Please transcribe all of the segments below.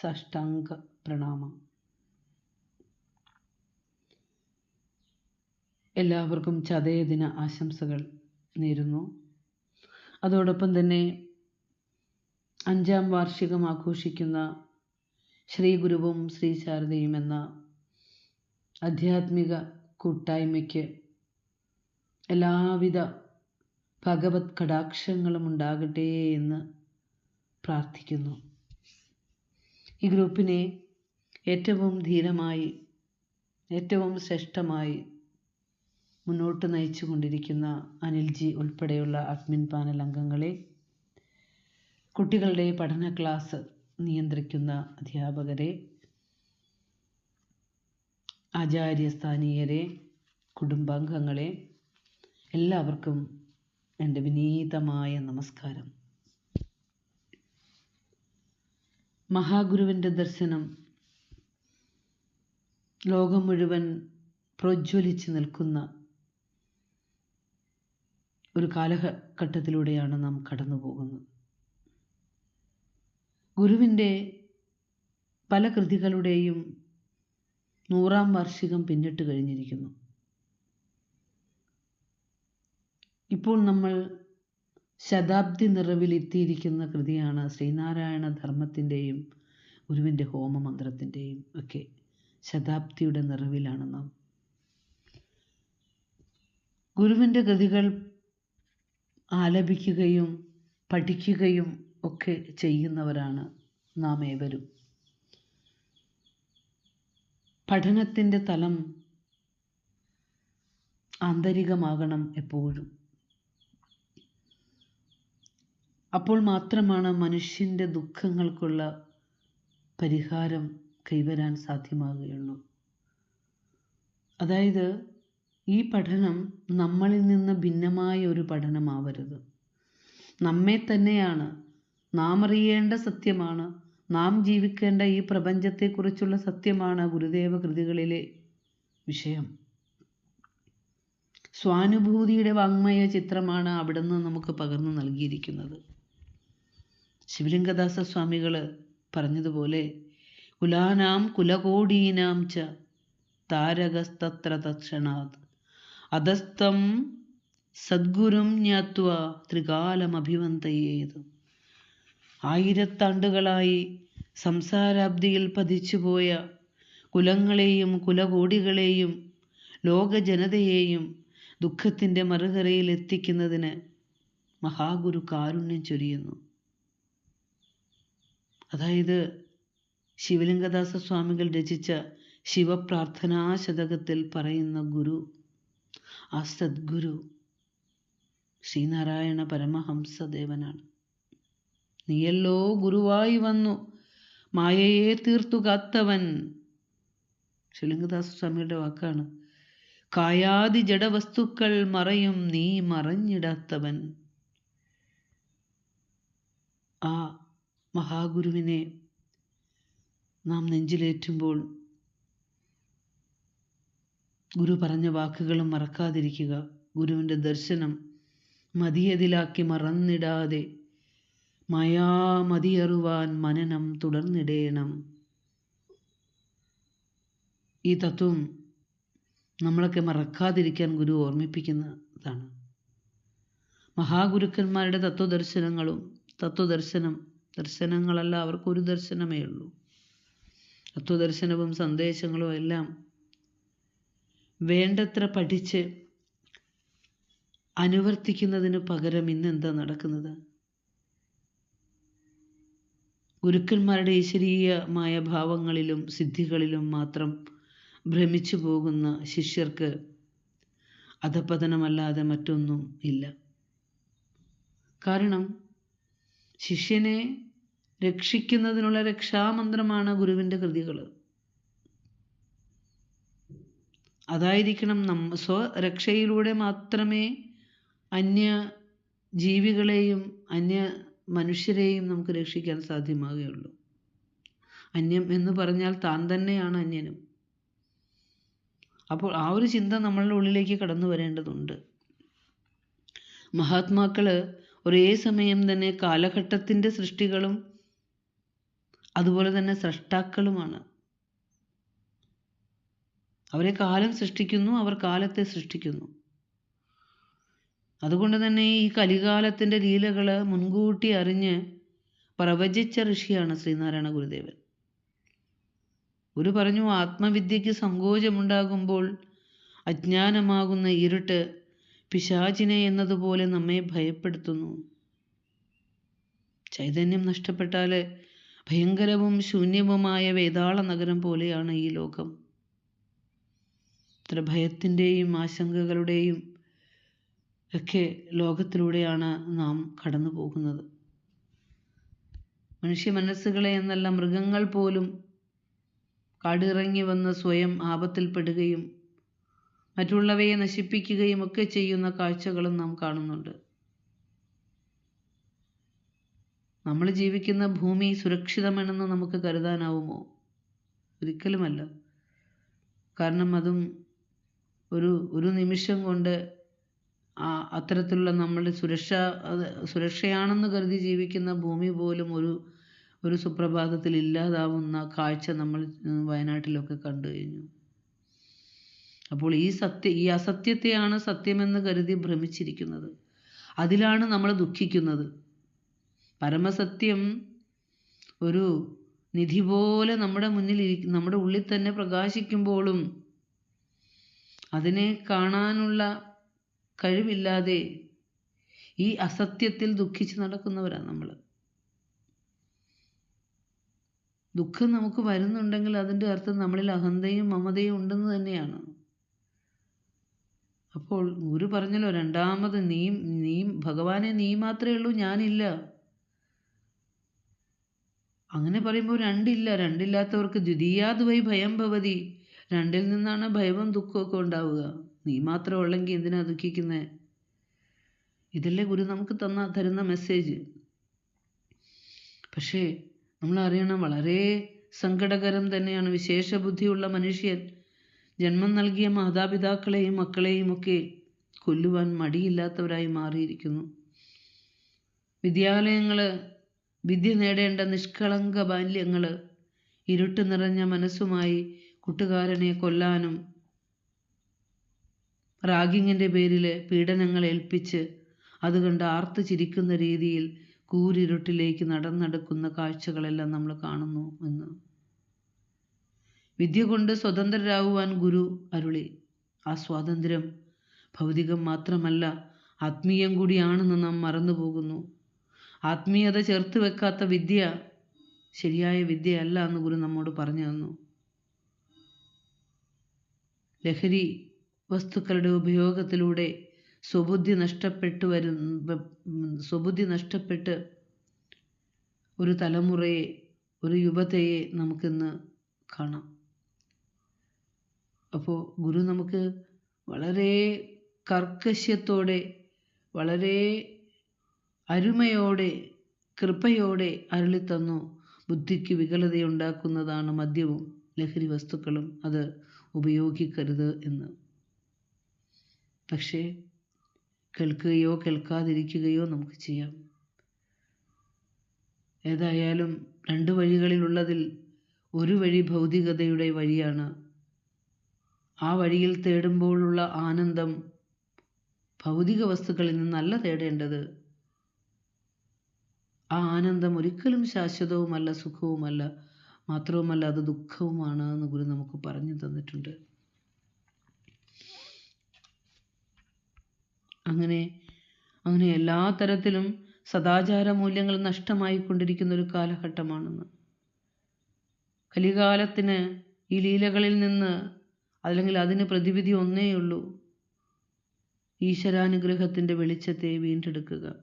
സാഷ്ടാംഗ പ്രണാമം. എല്ലാവർക്കും ചതയദിന ആശംസകൾ നേരുന്നു. അതോടൊപ്പം തന്നെ അഞ്ചാം വാർഷികം ആഘോഷിക്കുന്ന ശ്രീ ഗുരുവും ശ്രീ ശാരദയും എന്ന ആധ്യാത്മിക കൂട്ടായ്മയ്ക്ക് എല്ലാവിധ ഭഗവത് കടാക്ഷങ്ങളും ഉണ്ടാകട്ടെ എന്ന് പ്രാർത്ഥിക്കുന്നു. ഈ ഗ്രൂപ്പിനെ ഏറ്റവും ധീരമായി ഏറ്റവും ശ്രേഷ്ഠമായി മുന്നോട്ട് നയിച്ചു കൊണ്ടിരിക്കുന്ന അനിൽജി ഉൾപ്പെടെയുള്ള അഡ്മിൻ പാനൽ അംഗങ്ങളെ കുട്ടികളുടെ പഠന ക്ലാസ് നിയന്ത്രിക്കുന്ന അധ്യാപകരെ ആചാര്യസ്ഥാനീയരെ കുടുംബാംഗങ്ങളെ എല്ലാവർക്കും എന്റെ വിനീതമായ നമസ്കാരം. മഹാഗുരുവിന്റെ ദർശനം ലോകം മുഴുവൻ പ്രോജ്വലിച്ച് നിൽക്കുന്ന ഒരു കാലഘട്ടത്തിലൂടെയാണ് നാം കടന്നു പോകുന്നത് ഗുരുവിന്റെ പല കൃതികളുടെയും നൂറാം വാർഷികം പിന്നിട്ട് കഴിഞ്ഞിരിക്കുന്നു. ഇപ്പോൾ നമ്മൾ ശതാബ്ദി നിറവിലെത്തിയിരിക്കുന്ന കൃതിയാണ് ശ്രീനാരായണ ധർമ്മത്തിന്റെയും ഗുരുവിന്റെ ഹോമമന്ത്രത്തിന്റെയും ഒക്കെ ശതാബ്ദിയുടെ നിറവിലാണ് നാം. ഗുരുവിന്റെ കൃതികൾ ആലപിക്കുകയും പഠിക്കുകയും ഒക്കെ ചെയ്യുന്നവരാണ് നാം ഏവരും. പഠനത്തിന്റെ തലം ആന്തരികമാകണം എപ്പോഴും. അപ്പോൾ മാത്രമാണ് മനുഷ്യന്റെ ദുഃഖങ്ങൾക്കുള്ള പരിഹാരം കൈവരാൻ സാധ്യമാകുകയുള്ളൂ. അതായത് ഈ പഠനം നമ്മളിൽ നിന്ന് ഭിന്നമായ ഒരു പഠനമാവരുത്. നമ്മെ തന്നെയാണ് നാം അറിയേണ്ട സത്യമാണ് നാം ജീവിക്കേണ്ട ഈ പ്രപഞ്ചത്തെക്കുറിച്ചുള്ള സത്യമാണ് ഗുരുദേവ കൃതികളിലെ വിഷയം. സ്വാനുഭൂതിയുടെ വാങ്മയ ചിത്രമാണ് അവിടുന്ന് നമുക്ക് പകർന്നു നൽകിയിരിക്കുന്നത്. ശിവലിംഗദാസ സ്വാമികൾ പറഞ്ഞതുപോലെ കുലാനാം കുലകോടീനാം ച താരകസ്തത്ര തക്ഷണാത് അധസ്ഥം സദ്ഗുരും ജ്ഞാത്വ ത്രികാലമഭിവന്തയേത്. ആയിരത്താണ്ടുകളായി സംസാരാബ്ദിയിൽ പതിച്ചുപോയ കുലങ്ങളെയും കുലകോടികളെയും ലോകജനതയെയും ദുഃഖത്തിന്റെ മറുകരയിൽ എത്തിക്കുന്നതിന് മഹാഗുരു കാരുണ്യം ചൊരിയുന്നു. അതായത് ശിവലിംഗദാസ സ്വാമികൾ രചിച്ച ശിവപ്രാർത്ഥനാ ശതകത്തിൽ പറയുന്ന ഗുരു ആ സദ്ഗുരു ശ്രീനാരായണ പരമഹംസദേവനാണ്. നീയല്ലോ ഗുരുവായി വന്നു മായയെ തീർത്തു കാത്തവൻ. ശിവലിംഗദാസ സ്വാമിയുടെ വാക്കാണ് കായാതി ജഡവസ്തുക്കൾ മറയും നീ മറഞ്ഞിടാത്തവൻ. ആ മഹാഗുരുവിനെ നാം നെഞ്ചിലേറ്റുമ്പോൾ ഗുരു പറഞ്ഞ വാക്കുകളും മറക്കാതിരിക്കുക. ഗുരുവിന്റെ ദർശനം മതിയതിലാക്കി മറന്നിടാതെ മയാമതിയറുവാൻ മനനം തുടർന്നിടേണം. ഈ തത്വം നമ്മളൊക്കെ മറക്കാതിരിക്കാൻ ഗുരു ഓർമ്മിപ്പിക്കുന്നതാണ്. മഹാഗുരുക്കന്മാരുടെ തത്വദർശനങ്ങളും തത്വദർശനം ദർശനങ്ങളല്ല അവർക്കൊരു ദർശനമേ ഉള്ളൂ. തത്വദർശനവും സന്ദേശങ്ങളും എല്ലാം വേണ്ടത്ര പഠിച്ച് അനുവർത്തിക്കുന്നതിന് പകരം ഇന്ന് എന്താ നടക്കുന്നത്? ഗുരുക്കന്മാരുടെ ഈശ്വരീയമായ ഭാവങ്ങളിലും സിദ്ധികളിലും മാത്രം ഭ്രമിച്ചു പോകുന്ന ശിഷ്യർക്ക് അധപതനമല്ലാതെ മറ്റൊന്നും ഇല്ല. കാരണം ശിഷ്യനെ രക്ഷിക്കുന്നതിനുള്ള രക്ഷാമന്ത്രമാണ് ഗുരുവിന്റെ കൃതികൾ. അതായിരിക്കണം നമ്മ സ്വരക്ഷയിലൂടെ മാത്രമേ അന്യ ജീവികളെയും അന്യ മനുഷ്യരെയും നമുക്ക് രക്ഷിക്കാൻ സാധ്യമാകുകയുള്ളൂ. അന്യം എന്ന് പറഞ്ഞാൽ താൻ തന്നെയാണ് അന്യനും. അപ്പോൾ ആ ഒരു ചിന്ത നമ്മളുടെ ഉള്ളിലേക്ക് കടന്നു വരേണ്ടതുണ്ട്. മഹാത്മാക്കൾ ഒരേ സമയം തന്നെ കാലഘട്ടത്തിന്റെ സൃഷ്ടികളും അതുപോലെ തന്നെ സൃഷ്ടാക്കളുമാണ് അവരെ കാലം സൃഷ്ടിക്കുന്നു അവർ കാലത്തെ സൃഷ്ടിക്കുന്നു. അതുകൊണ്ട് തന്നെ ഈ കലികാലത്തിന്റെ ലീലകൾ മുൻകൂട്ടി അറിഞ്ഞ് പ്രവചിച്ച ഋഷിയാണ് ശ്രീനാരായണ ഗുരുദേവൻ. ഗുരു പറഞ്ഞു ആത്മവിദ്യയ്ക്ക് സങ്കോചമുണ്ടാകുമ്പോൾ അജ്ഞാനമാകുന്ന ഇരുട്ട് പിശാചിനെ എന്നതുപോലെ നമ്മെ ഭയപ്പെടുത്തുന്നു. ചൈതന്യം നഷ്ടപ്പെട്ടാൽ ഭയങ്കരവും ശൂന്യവുമായ വേതാള നഗരം പോലെയാണ് ഈ ലോകം. ഇത്ര ഭയത്തിന്റെയും ആശങ്കകളുടെയും ഒക്കെ ലോകത്തിലൂടെയാണ് നാം കടന്നു പോകുന്നത്. മനുഷ്യ മനസ്സുകളെ എന്നല്ല മൃഗങ്ങൾ പോലും കാടിറങ്ങി വന്ന് സ്വയം ആപത്തിൽപ്പെടുകയും മറ്റുള്ളവയെ നശിപ്പിക്കുകയും ഒക്കെ ചെയ്യുന്ന കാഴ്ചകളും നാം കാണുന്നുണ്ട്. നമ്മൾ ജീവിക്കുന്ന ഭൂമി സുരക്ഷിതമാണെന്ന് നമുക്ക് കരുതാനാവുമോ? ഒരിക്കലുമല്ല. കാരണം അതും ഒരു ഒരു നിമിഷം കൊണ്ട് ആ അത്തരത്തിലുള്ള നമ്മളുടെ സുരക്ഷ സുരക്ഷയാണെന്ന് കരുതി ജീവിക്കുന്ന ഭൂമി പോലും ഒരു ഒരു സുപ്രഭാതത്തിൽ ഇല്ലാതാവുന്ന കാഴ്ച നമ്മൾ വയനാട്ടിലൊക്കെ കണ്ടു കഴിഞ്ഞു. അപ്പോൾ ഈ സത്യ ഈ അസത്യത്തെയാണ് സത്യമെന്ന് കരുതി ഭ്രമിച്ചിരിക്കുന്നത്. അതിലാണ് നമ്മൾ ദുഃഖിക്കുന്നത്. പരമസത്യം ഒരു നിധി പോലെ നമ്മുടെ മുന്നിൽ നമ്മുടെ ഉള്ളിൽ തന്നെ പ്രകാശിക്കുമ്പോഴും അതിനെ കാണാനുള്ള കഴിവില്ലാതെ ഈ അസത്യത്തിൽ ദുഃഖിച്ച് നടക്കുന്നവരാണ് നമ്മൾ. ദുഃഖം നമുക്ക് വരുന്നുണ്ടെങ്കിൽ അതിന്റെ അർത്ഥം നമ്മളിൽ അഹന്തയും മമതയും ഉണ്ടെന്ന് തന്നെയാണ്. അപ്പോൾ ഗുരു പറഞ്ഞല്ലോ രണ്ടാമത് നീ നീ ഭഗവാനെ നീ മാത്രമേ ഉള്ളൂ ഞാനില്ല. അങ്ങനെ പറയുമ്പോൾ രണ്ടില്ല രണ്ടില്ലാത്തവർക്ക് ദ്വിതീയാദ്വൈ ഭയം ഭവതി. രണ്ടിൽ നിന്നാണ് ഭയവും ദുഃഖമൊക്കെ ഉണ്ടാവുക. നീ മാത്രം ഉള്ളെങ്കിൽ എന്തിനാ ദുഃഖിക്കുന്നത് ഇതല്ലേ ഗുരു നമുക്ക് തന്ന തരുന്ന മെസ്സേജ് പക്ഷേ നമ്മൾ അറിയണം വളരെ സങ്കടകരം തന്നെയാണ് വിശേഷ ബുദ്ധിയുള്ള മനുഷ്യൻ. ജന്മം നൽകിയ മാതാപിതാക്കളെയും മക്കളെയും ഒക്കെ കൊല്ലുവാൻ മടിയില്ലാത്തവരായി മാറിയിരിക്കുന്നു. വിദ്യാലയങ്ങൾ വിദ്യ നേടേണ്ട നിഷ്കളങ്ക ബാല്യങ്ങൾ ഇരുട്ട് നിറഞ്ഞ മനസ്സുമായി കൂട്ടുകാരനെ കൊല്ലാനും റാഗിങ്ങിന്റെ പേരിൽ പീഡനങ്ങൾ ഏൽപ്പിച്ച് അത് കണ്ട് ആർത്ത് ചിരിക്കുന്ന രീതിയിൽ കൂരിരുട്ടിലേക്ക് നടന്നെടുക്കുന്ന കാഴ്ചകളെല്ലാം നമ്മൾ കാണുന്നു എന്ന്. വിദ്യ കൊണ്ട് സ്വതന്ത്രരാകുവാൻ ഗുരു അരുളി. ആ സ്വാതന്ത്ര്യം ഭൗതികം മാത്രമല്ല ആത്മീയം കൂടിയാണെന്ന് നാം മറന്നുപോകുന്നു. ആത്മീയത ചേർത്ത് വെക്കാത്ത വിദ്യ ശരിയായ വിദ്യയല്ല എന്ന് ഗുരു നമ്മോട് പറഞ്ഞു തന്നു. ലഹരി വസ്തുക്കളുടെ ഉപയോഗത്തിലൂടെ സ്വബുദ്ധി നഷ്ടപ്പെട്ടു വരുന്ന സ്വബുദ്ധി നഷ്ടപ്പെട്ട് ഒരു തലമുറയെ ഒരു യുവതയെ നമുക്കിന്ന് കാണാം. അപ്പോൾ ഗുരു നമുക്ക് വളരെ കർക്കശ്യത്തോടെ വളരെ അരുമയോടെ കൃപയോടെ അരുളിത്തന്നു ബുദ്ധിക്ക് വികലതയുണ്ടാക്കുന്നതാണ് മദ്യവും ലഹരി വസ്തുക്കളും അത് ഉപയോഗിക്കരുത് എന്ന്. പക്ഷേ കേൾക്കുകയോ കേൾക്കാതിരിക്കുകയോ നമുക്ക് ചെയ്യാം. ഏതായാലും രണ്ട് വഴികളിലുള്ളതിൽ ഒരു വഴി ഭൗതികതയുടെ വഴിയാണ് ആ വഴിയിൽ തേടുമ്പോഴുള്ള ആനന്ദം ഭൗതിക വസ്തുക്കളിൽ നിന്നല്ല തേടേണ്ടത്. ആ ആനന്ദം ഒരിക്കലും ശാശ്വതവുമല്ല സുഖവുമല്ല. മാത്രവുമല്ല അത് ദുഃഖവുമാണ് എന്ന് ഗുരു നമുക്ക് പറഞ്ഞു തന്നിട്ടുണ്ട്. അങ്ങനെ അങ്ങനെ എല്ലാ തരത്തിലും സദാചാര മൂല്യങ്ങൾ നഷ്ടമായിക്കൊണ്ടിരിക്കുന്ന ഒരു കാലഘട്ടമാണെന്ന്. കലികാലത്തിന് ഈ ലീലകളിൽ നിന്ന് അല്ലെങ്കിൽ അതിന് പ്രതിവിധി ഒന്നേയുള്ളൂ ഈശ്വരാനുഗ്രഹത്തിന്റെ വെളിച്ചത്തെ വീണ്ടെടുക്കുക.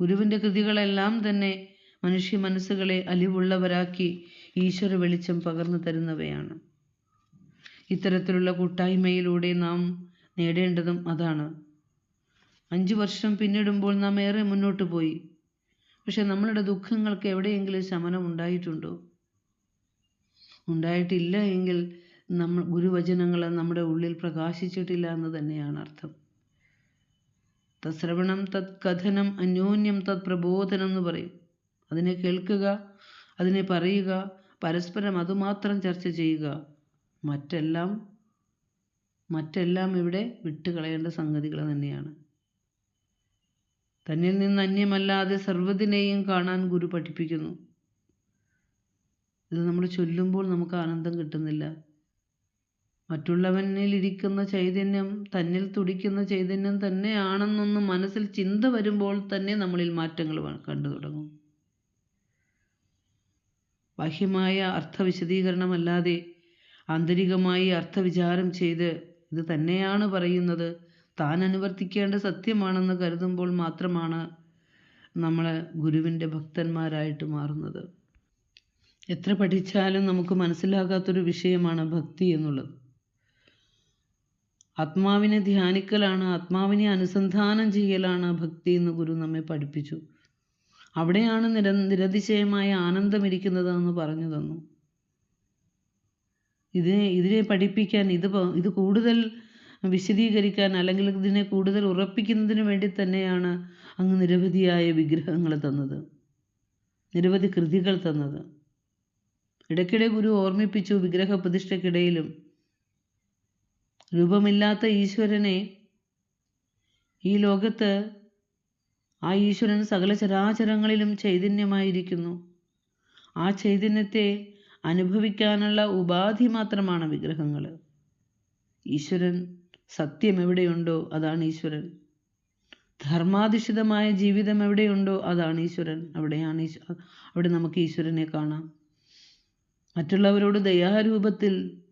ഗുരുവിന്റെ കൃതികളെല്ലാം തന്നെ മനുഷ്യ മനസ്സുകളെ അലിവുള്ളവരാക്കി ഈശ്വര വെളിച്ചം പകർന്നു തരുന്നവയാണ്. ഇത്തരത്തിലുള്ള കൂട്ടായ്മയിലൂടെ നാം നേടേണ്ടതും അതാണ്. അഞ്ചു വർഷം പിന്നിടുമ്പോൾ നാം ഏറെ മുന്നോട്ട് പോയി. പക്ഷെ നമ്മളുടെ ദുഃഖങ്ങൾക്ക് എവിടെയെങ്കിലും ശമനം ഉണ്ടായിട്ടുണ്ടോ? ഉണ്ടായിട്ടില്ല എങ്കിൽ നമ്മൾ ഗുരുവചനങ്ങൾ നമ്മുടെ ഉള്ളിൽ പ്രകാശിച്ചിട്ടില്ല എന്ന് തന്നെയാണ് അർത്ഥം. തശ്രവണം തത് കഥനം അന്യോന്യം തത് പ്രബോധനം എന്ന് പറയും. അതിനെ കേൾക്കുക അതിനെ പറയുക പരസ്പരം അതുമാത്രം ചർച്ച ചെയ്യുക മറ്റെല്ലാം മറ്റെല്ലാം ഇവിടെ വിട്ടുകളയേണ്ട സംഗതികൾ തന്നെയാണ്. തന്നിൽ നിന്ന് അന്യമല്ലാതെ സർവതിനെയും കാണാൻ ഗുരു പഠിപ്പിക്കുന്നു. ഇത് നമ്മൾ ചൊല്ലുമ്പോൾ നമുക്ക് ആനന്ദം കിട്ടുന്നില്ല. മറ്റുള്ളവനിൽ ഇരിക്കുന്ന ചൈതന്യം തന്നിൽ തുടിക്കുന്ന ചൈതന്യം തന്നെയാണെന്നൊന്ന് മനസ്സിൽ ചിന്ത വരുമ്പോൾ തന്നെ നമ്മളിൽ മാറ്റങ്ങൾ കണ്ടു തുടങ്ങും. ബാഹ്യമായ അർത്ഥവിശദീകരണമല്ലാതെ ആന്തരികമായി അർത്ഥവിചാരം ചെയ്ത് ഇത് തന്നെയാണ് പറയുന്നത്. താൻ അനുവർത്തിക്കേണ്ട സത്യമാണെന്ന് കരുതുമ്പോൾ മാത്രമാണ് നമ്മൾ ഗുരുവിന്റെ ഭക്തന്മാരായിട്ട് മാറുന്നത്. എത്ര പഠിച്ചാലും നമുക്ക് മനസ്സിലാകാത്തൊരു വിഷയമാണ് ഭക്തി എന്നുള്ളത്. ആത്മാവിനെ ധ്യാനിക്കലാണ് ആത്മാവിനെ അനുസന്ധാനം ചെയ്യലാണ് ഭക്തി എന്ന് ഗുരു നമ്മെ പഠിപ്പിച്ചു. അവിടെയാണ് നിര നിരതിശയമായ ആനന്ദം ഇരിക്കുന്നത് എന്ന് പറഞ്ഞു തന്നു. ഇതിനെ ഇതിനെ പഠിപ്പിക്കാൻ ഇത് ഇത് കൂടുതൽ വിശദീകരിക്കാൻ അല്ലെങ്കിൽ ഇതിനെ കൂടുതൽ ഉറപ്പിക്കുന്നതിന് വേണ്ടി തന്നെയാണ് അങ്ങ് നിരവധിയായ വിഗ്രഹങ്ങൾ തന്നത്. നിരവധി കൃതികൾ തന്നത്. ഇടയ്ക്കിടെ ഗുരു ഓർമ്മിപ്പിച്ചു വിഗ്രഹ പ്രതിഷ്ഠയ്ക്കിടയിലും രൂപമില്ലാത്ത ഈശ്വരനെ ഈ ലോകത്ത് ആ ഈശ്വരൻ സകല ചരാചരങ്ങളിലും ചൈതന്യമായിരിക്കുന്നു. ആ ചൈതന്യത്തെ അനുഭവിക്കാനുള്ള ഉപാധി മാത്രമാണ് വിഗ്രഹങ്ങൾ. ഈശ്വരൻ സത്യം എവിടെയുണ്ടോ അതാണ് ഈശ്വരൻ. ധർമാധിഷ്ഠിതമായ ജീവിതം എവിടെയുണ്ടോ അതാണ് ഈശ്വരൻ. അവിടെയാണ് അവിടെ നമുക്ക് ഈശ്വരനെ കാണാം. മറ്റുള്ളവരോട് ദയാരൂപത്തിൽ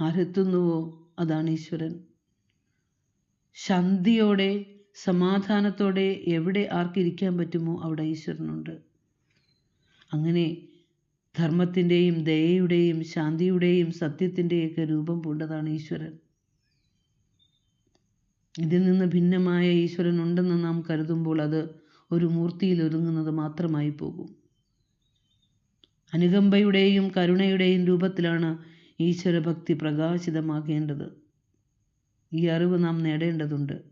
ആരെത്തുന്നുവോ അതാണ് ഈശ്വരൻ. ശാന്തിയോടെ സമാധാനത്തോടെ എവിടെ ആർക്കിരിക്കാൻ പറ്റുമോ അവിടെ ഈശ്വരനുണ്ട്. അങ്ങനെ ധർമ്മത്തിന്റെയും ദയയുടെയും ശാന്തിയുടെയും സത്യത്തിന്റെയൊക്കെ രൂപം പൂണ്ടതാണ് ഈശ്വരൻ. ഇതിൽ നിന്ന് ഭിന്നമായ ഈശ്വരൻ ഉണ്ടെന്ന് നാം കരുതുമ്പോൾ അത് ഒരു മൂർത്തിയിൽ ഒതുങ്ങുന്നത് മാത്രമായി പോകും അനുകമ്പയുടെയും കരുണയുടെയും രൂപത്തിലാണ് ഈശ്വരഭക്തി പ്രകാശിതമാകേണ്ടത്. ഈ അറിവ് നാം നേടേണ്ടതുണ്ട്.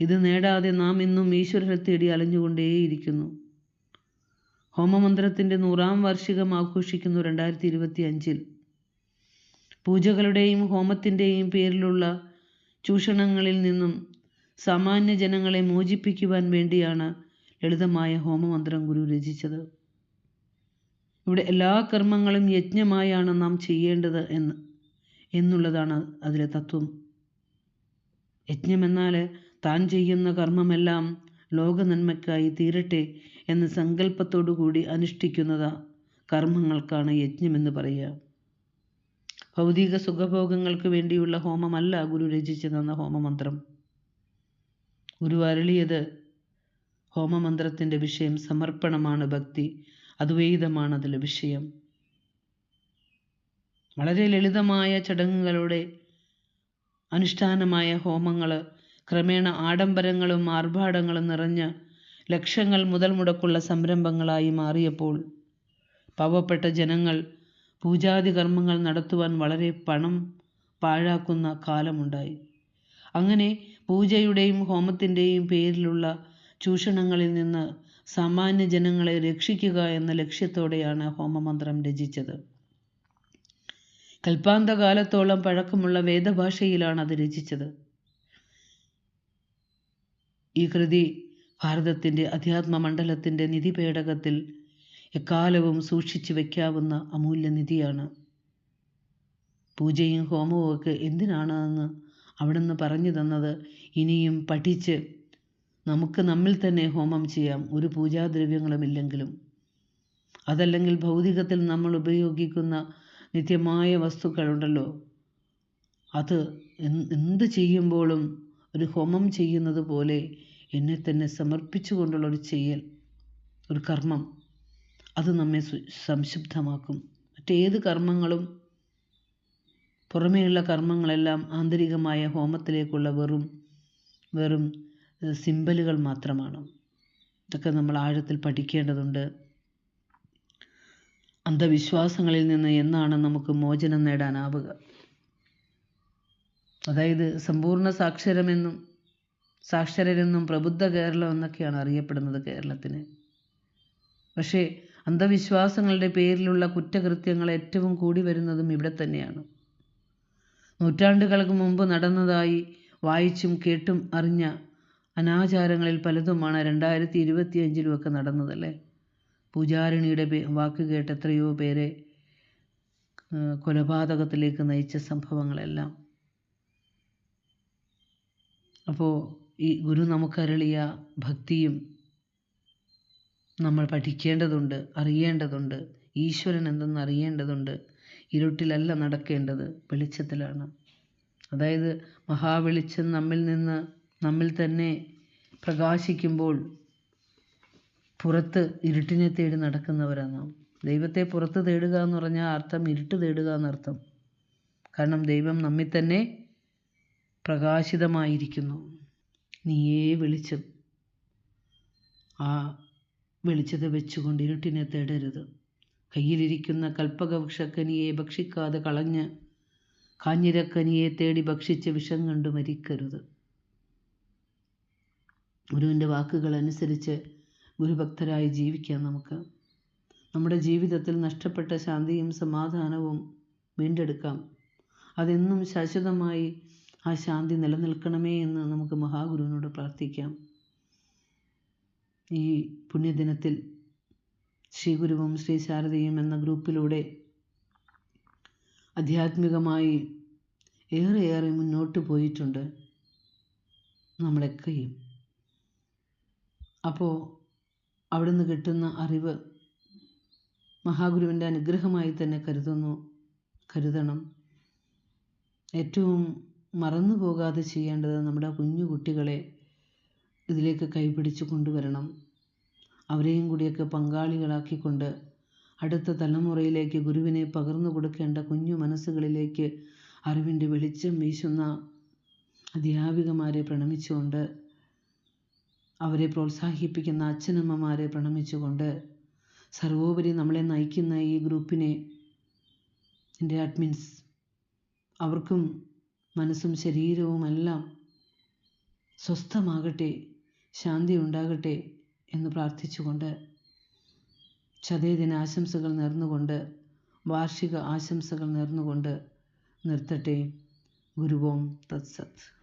ഇത് നേടാതെ നാം ഇന്നും ഈശ്വരനെ തേടി അലഞ്ഞുകൊണ്ടേയിരിക്കുന്നു. ഹോമമന്ത്രത്തിന്റെ നൂറാം വാർഷികം ആഘോഷിക്കുന്നു രണ്ടായിരത്തി ഇരുപത്തി അഞ്ചിൽ പൂജകളുടെയും ഹോമത്തിന്റെയും പേരിലുള്ള ചൂഷണങ്ങളിൽ നിന്നും സാമാന്യ ജനങ്ങളെ മോചിപ്പിക്കുവാൻ വേണ്ടിയാണ് ലളിതമായ ഹോമമന്ത്രം ഗുരു രചിച്ചത്. ഇവിടെ എല്ലാ കർമ്മങ്ങളും യജ്ഞമായാണ് നാം ചെയ്യേണ്ടത് എന്ന് എന്നുള്ളതാണ് അതിലെ തത്വം. യജ്ഞമെന്നാൽ താൻ ചെയ്യുന്ന കർമ്മമെല്ലാം ലോക നന്മയ്ക്കായി തീരട്ടെ എന്ന സങ്കല്പത്തോടു കൂടി അനുഷ്ഠിക്കുന്നത് കർമ്മങ്ങൾക്കാണ് യജ്ഞമെന്ന് പറയുക. ഭൗതിക സുഖഭോഗങ്ങൾക്ക് വേണ്ടിയുള്ള ഹോമമല്ല ഗുരു രചിച്ചു തന്ന ഹോമമന്ത്രം. ഗുരു അരളിയത് ഹോമമന്ത്രത്തിന്റെ വിഷയം സമർപ്പണമാണ് ഭക്തി. അദ്വൈതമാണ് അതിലെ വിഷയം. വളരെ ലളിതമായ ചടങ്ങുകളുടെ അനുഷ്ഠാനമായ ഹോമങ്ങൾ ക്രമേണ ആഡംബരങ്ങളും ആർഭാടങ്ങളും നിറഞ്ഞ ലക്ഷങ്ങൾ മുതൽ മുടക്കുള്ള സംരംഭങ്ങളായി മാറിയപ്പോൾ പാവപ്പെട്ട ജനങ്ങൾ പൂജാതി കർമ്മങ്ങൾ നടത്തുവാൻ വളരെ പണം പാഴാക്കുന്ന കാലമുണ്ടായി. അങ്ങനെ പൂജയുടെയും ഹോമത്തിന്റെയും പേരിലുള്ള ചൂഷണങ്ങളിൽ നിന്ന് സാമാന്യ ജനങ്ങളെ രക്ഷിക്കുക എന്ന ലക്ഷ്യത്തോടെയാണ് ഹോമമന്ത്രം രചിച്ചത്. കൽപ്പാന്തകാലത്തോളം പഴക്കമുള്ള വേദഭാഷയിലാണ് അത് രചിച്ചത്. ഈ കൃതി ഭാരതത്തിന്റെ അധ്യാത്മ മണ്ഡലത്തിന്റെ നിധിപേടകത്തിൽ എക്കാലവും സൂക്ഷിച്ചു വയ്ക്കാവുന്ന അമൂല്യ നിധിയാണ്. പൂജയും ഹോമവും ഒക്കെ എന്തിനാണെന്ന് അവിടുന്ന് പറഞ്ഞു തന്നത് ഇനിയും പഠിച്ച് നമുക്ക് നമ്മിൽ തന്നെ ഹോമം ചെയ്യാം. ഒരു പൂജാദ്രവ്യങ്ങളുമില്ലെങ്കിലും. അതല്ലെങ്കിൽ ഭൗതികത്തിൽ നമ്മൾ ഉപയോഗിക്കുന്ന നിത്യമായ വസ്തുക്കളുണ്ടല്ലോ. അത് എന്ത് ചെയ്യുമ്പോഴും ഒരു ഹോമം ചെയ്യുന്നത് പോലെ എന്നെ തന്നെ സമർപ്പിച്ചുകൊണ്ടുള്ള ഒരു ചെയ്യൽ ഒരു കർമ്മം അത് നമ്മെ സംശുദ്ധമാക്കും മറ്റേത് കർമ്മങ്ങളും പുറമേയുള്ള കർമ്മങ്ങളെല്ലാം ആന്തരികമായ ഹോമത്തിലേക്കുള്ള വെറും വെറും സിമ്പലുകൾ മാത്രമാണ്? ഇതൊക്കെ നമ്മൾ ആഴത്തിൽ പഠിക്കേണ്ടതുണ്ട്. അന്ധവിശ്വാസങ്ങളിൽ നിന്ന് എന്നാണ് നമുക്ക് മോചനം നേടാനാവുക? അതായത് സമ്പൂർണ സാക്ഷരമെന്നും സാക്ഷരരെന്നും പ്രബുദ്ധ കേരളം എന്നൊക്കെയാണ് അറിയപ്പെടുന്നത് കേരളത്തിന്. പക്ഷേ അന്ധവിശ്വാസങ്ങളുടെ പേരിലുള്ള കുറ്റകൃത്യങ്ങൾ ഏറ്റവും കൂടി വരുന്നതും ഇവിടെ തന്നെയാണ്. നൂറ്റാണ്ടുകൾക്ക് മുമ്പ് നടന്നതായി വായിച്ചും കേട്ടും അറിഞ്ഞ അനാചാരങ്ങളിൽ പലതുമാണ് രണ്ടായിരത്തി ഇരുപത്തിയഞ്ചിലുമൊക്കെ നടന്നതല്ലേ? പൂജാരിണിയുടെ വാക്ക് കേട്ട് എത്രയോ പേരെ കൊലപാതകത്തിലേക്ക് നയിച്ച സംഭവങ്ങളെല്ലാം. അപ്പോൾ ഈ ഗുരു നമുക്കരളിയ ഭക്തിയും നമ്മൾ പഠിക്കേണ്ടതുണ്ട് അറിയേണ്ടതുണ്ട്. ഈശ്വരൻ എന്തെന്ന് അറിയേണ്ടതുണ്ട്. ഇരുട്ടിലല്ല നടക്കേണ്ടത് വെളിച്ചത്തിലാണ്. അതായത് മഹാവെളിച്ചം നമ്മിൽ നിന്ന് നമ്മിൽ തന്നെ പ്രകാശിക്കുമ്പോൾ പുറത്ത് ഇരുട്ടിനെ തേടി നടക്കുന്നവരാണ് നാം. ദൈവത്തെ പുറത്ത് തേടുക എന്ന് പറഞ്ഞാൽ അർത്ഥം ഇരുട്ട് തേടുക എന്നർത്ഥം. കാരണം ദൈവം നമ്മിൽ തന്നെ പ്രകാശിതമായിരിക്കുന്നു. നീയേ വെളിച്ചം. ആ വെളിച്ചത്തെ വെച്ചുകൊണ്ട് ഇരുട്ടിനെ തേടരുത്. കയ്യിലിരിക്കുന്ന കൽപ്പകവൃക്ഷക്കനിയെ ഭക്ഷിക്കാതെ കളഞ്ഞ് കാഞ്ഞിരക്കനിയെ തേടി ഭക്ഷിച്ച് വിഷം കണ്ടു മരിക്കരുത്. ഗുരുവിന്റെ വാക്കുകൾ അനുസരിച്ച് ഗുരുഭക്തരായി ജീവിക്കാം നമുക്ക്. നമ്മുടെ ജീവിതത്തിൽ നഷ്ടപ്പെട്ട ശാന്തിയും സമാധാനവും വീണ്ടെടുക്കാം. അതെന്നും ശാശ്വതമായി ആ ശാന്തി നിലനിൽക്കണമേ എന്ന് നമുക്ക് മഹാഗുരുവിനോട് പ്രാർത്ഥിക്കാം. ഈ പുണ്യദിനത്തിൽ ശ്രീ ഗുരുവും ശ്രീ ശാരദയും എന്ന ഗ്രൂപ്പിലൂടെ ആധ്യാത്മികമായി ഏറെയേറെ മുന്നോട്ട് പോയിട്ടുണ്ട് നമ്മളൊക്കെയും അപ്പോൾ അവിടുന്ന് കിട്ടുന്ന അറിവ് മഹാഗുരുവിന്റെ അനുഗ്രഹമായി തന്നെ കരുതുന്നു കരുതണം. ഏറ്റവും മറന്നു പോകാതെ ചെയ്യേണ്ടത് നമ്മുടെ കുഞ്ഞു കുട്ടികളെ ഇതിലേക്ക് കൈപിടിച്ച് കൊണ്ടുവരണം. അവരെയും കൂടിയൊക്കെ പങ്കാളികളാക്കിക്കൊണ്ട് അടുത്ത തലമുറയിലേക്ക് ഗുരുവിനെ പകർന്നു കൊടുക്കേണ്ട കുഞ്ഞു മനസ്സുകളിലേക്ക് അറിവിന്റെ വെളിച്ചം വീശുന്ന അധ്യാപികമാരെ പ്രണമിച്ചുകൊണ്ട് അവരെ പ്രോത്സാഹിപ്പിക്കുന്ന അച്ഛനമ്മമാരെ പ്രണമിച്ചുകൊണ്ട് സർവോപരി നമ്മളെ നയിക്കുന്ന ഈ ഗ്രൂപ്പിനെ എന്റെ അഡ്മിൻസ് അവർക്കും മനസ്സും ശരീരവുമെല്ലാം സ്വസ്ഥമാകട്ടെ ശാന്തി ഉണ്ടാകട്ടെ എന്ന് പ്രാർത്ഥിച്ചുകൊണ്ട് ചതയദിന ആശംസകൾ നേർന്നുകൊണ്ട് വാർഷിക ആശംസകൾ നേർന്നുകൊണ്ട് നിർത്തട്ടെ. ഗുരുവോം തത്സത്ത്